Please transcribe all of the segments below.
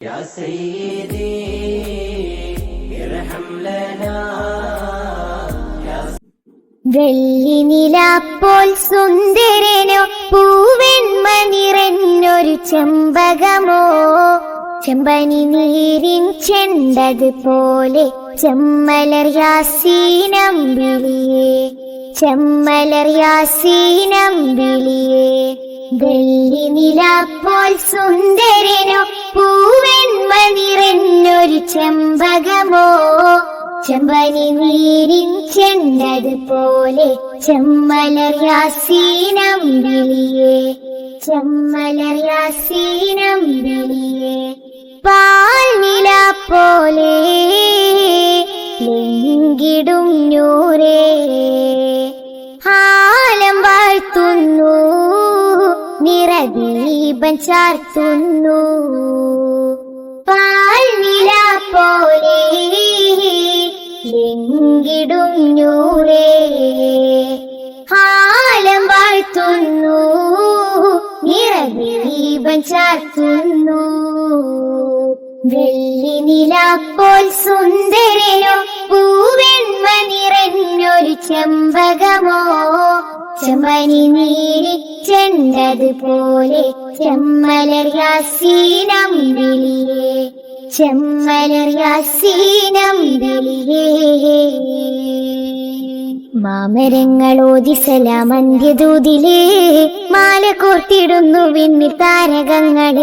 يا سيدي ارحم لنا വെള്ളി നിലാപ്പോൾ സുന്ദരനോ പൂവെൺമണിറന്നൊരു ചെമ്പകമോ ചെമ്പനി നീരിൻ ചെണ്ടത് പോലെ ചെമ്മലർ യാസീനമ്പിളിയേ ചെമ്മലർ യാസീനമ്പിളിയേ വെള്ളി നിലാപ്പോൾ സുന്ദരനോ പൂവെൺമണിറന്നൊരു ചെമ്പകമോ? ചെമ്പനി നീരിൻ ചെന്നത് പോലെ ചെമ്മലർ യാസീനമ്പിളിയേ ചെമ്മലർ പാൽ നില പോലെ ഞൂരേ ആലം വാഴ്ത്തുന്നു നിറദീപം ചാർത്തുന്നു. പാൽനില പോലെ ലിങ്കിടും ഞൂറേ ഹാലം വാഴ്ത്തുന്നു. നിറദീപം ചാർത്തുന്നു. വെള്ളി നിലാപ്പോൾ സുന്ദരനോ പൂവെൺമ നിറഞ്ഞൊരു ചെമ്പനി നീരി ചെണ്ടത് പോലെ ചെമ്മലർ യാസീനം വിളിയേ. ചെമ്മലർ യാസീനം വിളിയേ. മാമരങ്ങളോതി സലാമന്ത്യദൂതിലേ മാല കോർത്തിടുന്നു വിന്നി താരകങ്ങൾ.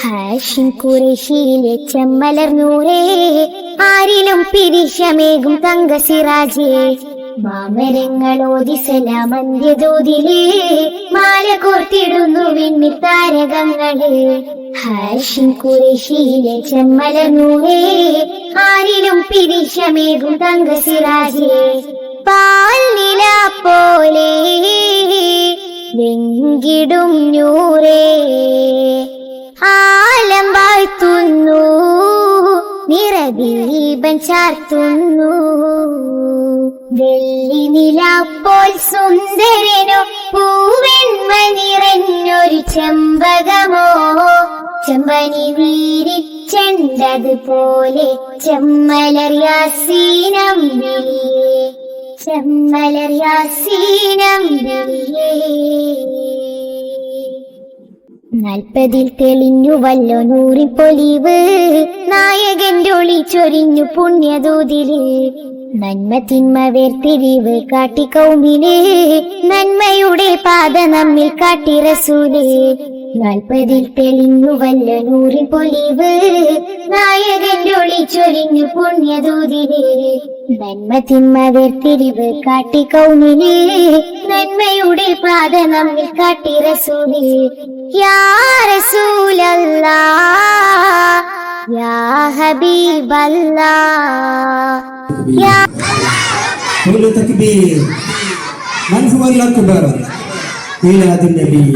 ഹാഷിൻ കുറേശിയിലെ നൂറേ. ആരിലും പിരിശമേകും തങ്കസിറാജേ. മാമരങ്ങളോതി മാല കോർത്തിടുന്നു വിണ്ണിൽ താരകങ്ങൾ. ഹാഷിൻ കുറേശിയിലെ നൂറേ ആരിലും പിരിശമേകും തങ്കസിരാജിലെ പാൽ നില പോലെ വെങ്കിടും നൂറേ. ആലം വാഴ്ത്തുന്നു നിറദീപൻ ചാർത്തുന്നു. വെള്ളി നിലാപ്പോൾ സുന്ദരനോ പൂവെന്മ നിറഞ്ഞൊരു ചെമ്പകമോ? ചെമ്പനി വീരി ചെണ്ടത് പോലെ ചെമ്മലറിയാസീനം വിളിയേ ചെമ്മലറിയാസീനം വിളിയേ നാൽപ്പതിൽ തെളിഞ്ഞു വല്ലോ നൂറിപ്പൊലിവ് നായകന്റെ ഒളി ചൊരിഞ്ഞു പുണ്യദൂതിൽ നന്മ തിന്മ വേർതിരിവ് കാട്ടി കൗമിലേ. നന്മയുടെ പാത നമ്മിൽ കാട്ടി റസൂലേ. നാൽപ്പതിൽ തെളിഞ്ഞു വല്ല നൂറി പൊലിവ്. നായകന്റെ ഒളി പുണ്യദൂതിരേ നന്മ തിന്മ വേർതിരിവ് കാട്ടി കൗമിലേ. നന്മയുടെ പാത നമ്മിൽ കാട്ടി റസൂലേ. യാ റസൂലല്ലാ യാ ഹബീബല്ലാ. Ya. takbir. Takbir. Man huwa al-akbar? Ila nabi.